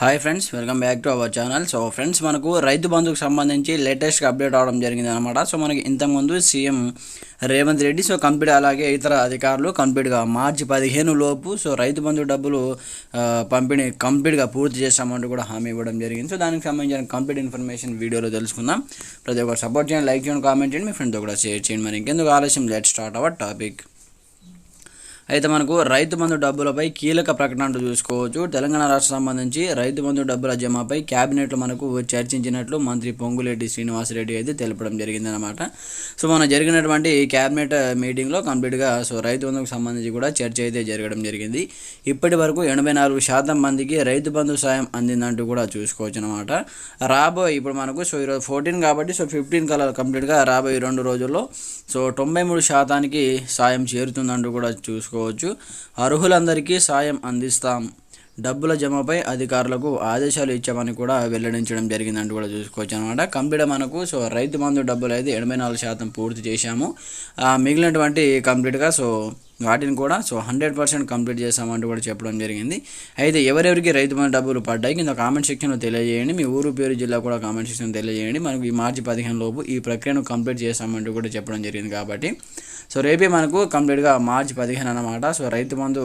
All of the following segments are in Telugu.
Hi friends welcome back to our channel so friends మనకు రైతు బంధుకు సంబంధించి లేటెస్ట్గా అప్డేట్ అవడం జరిగింది అనమాట సో మనకి ఇంతకుముందు CM Revanth Reddy so complete అలాగే ఇతర అధికారులు కంప్లీట్గా మార్చి పదిహేను లోపు సో రైతు బంధు డబ్బులు పంపిణీ కంప్లీట్గా పూర్తి చేస్తామంటూ కూడా హామీ ఇవ్వడం జరిగింది. సో దానికి సంబంధించిన కంప్లీట్ ఇన్ఫర్మేషన్ వీడియోలో తెలుసుకుందాం. ప్రతి ఒక్కరు సపోర్ట్ చేయండి లైక్ చేయండి కామెంట్ చేయండి మీ ఫ్రెండ్తో కూడా షేర్ చేయండి. మరి ఇంకెందుకు ఆలస్యం? లెట్ స్టార్ట్ అవర్ టాపిక్ అయితే మనకు రైతు బంధు డబ్బులపై కీలక ప్రకటన అంటూ చూసుకోవచ్చు. తెలంగాణ రాష్ట్ర సంబంధించి రైతు బంధు డబ్బుల జమపై క్యాబినెట్లో మనకు చర్చించినట్లు మంత్రి పొంగులేటి శ్రీనివాసరెడ్డి అయితే తెలపడం జరిగిందనమాట సో మన జరిగినటువంటి క్యాబినెట్ మీటింగ్లో కంప్లీట్గా సో రైతు బంధుకు సంబంధించి కూడా చర్చ అయితే జరగడం జరిగింది. ఇప్పటి వరకు ఎనభై నాలుగు శాతం మందికి రైతు బంధు సాయం అందిందంటూ కూడా చూసుకోవచ్చు అనమాట రాబోయే ఇప్పుడు మనకు సో ఈరోజు ఫోర్టీన్ కాబట్టి సో ఫిఫ్టీన్ కల్లా కంప్లీట్గా రాబోయే రెండు రోజుల్లో సో తొంభై మూడు శాతానికి సాయం చేరుతుందంటూ కూడా చూసుకో చేసుకోవచ్చు. అర్హులందరికీ సాయం అందిస్తాం. డబ్బుల జమపై అధికారులకు ఆదేశాలు ఇచ్చామని కూడా వెల్లడించడం జరిగిందంటూ కూడా చూసుకోవచ్చు అనమాట కంప్లీట్ మనకు సో రైతు బంధు డబ్బులు అయితే ఎనభై నాలుగు శాతం పూర్తి చేశాము. మిగిలినటువంటి కంప్లీట్గా సో వాటిని కూడా సో హండ్రెడ్ పర్సెంట్ కంప్లీట్ చేస్తామంటూ కూడా చెప్పడం జరిగింది. అయితే ఎవరెవరికి రైతు బంధు డబ్బులు పడ్డాయి కింద కామెంట్ సెక్షన్లో తెలియజేయండి. మీ ఊరు పేరు జిల్లా కూడా కామెంట్ సెక్షన్ తెలియజేయండి. మనకు ఈ మార్చి పదిహేను లోపు ఈ ప్రక్రియను కంప్లీట్ చేస్తామంటూ కూడా చెప్పడం జరిగింది కాబట్టి. సో రేపే మనకు కంప్లీట్గా మార్చి పదిహేను అనమాట సో రైతు బంధు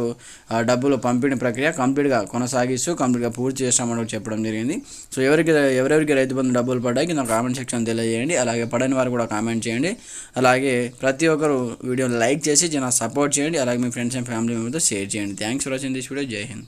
ఆ, డబ్బులు పంపిణీ ప్రక్రియ కంప్లీట్గా కొనసాగిస్తూ కంప్లీట్గా పూర్తి చేస్తామని చెప్పడం జరిగింది. సో ఎవరికి ఎవరెవరికి రైతు బంధు డబ్బులు పడ్డాయి కింద కామెంట్ సెక్షన్ తెలియజేయండి. అలాగే పడని వారు కూడా కామెంట్ చేయండి. అలాగే ప్రతి ఒక్కరు వీడియోని లైక్ చేసి చిన్న సపోర్ట్ చేయండి. అలాగే మీ ఫ్రెండ్స్ అండ్ ఫ్యామిలీ మెంబర్తో షేర్ చేయండి. Thanks for watching this video. Jai Hind.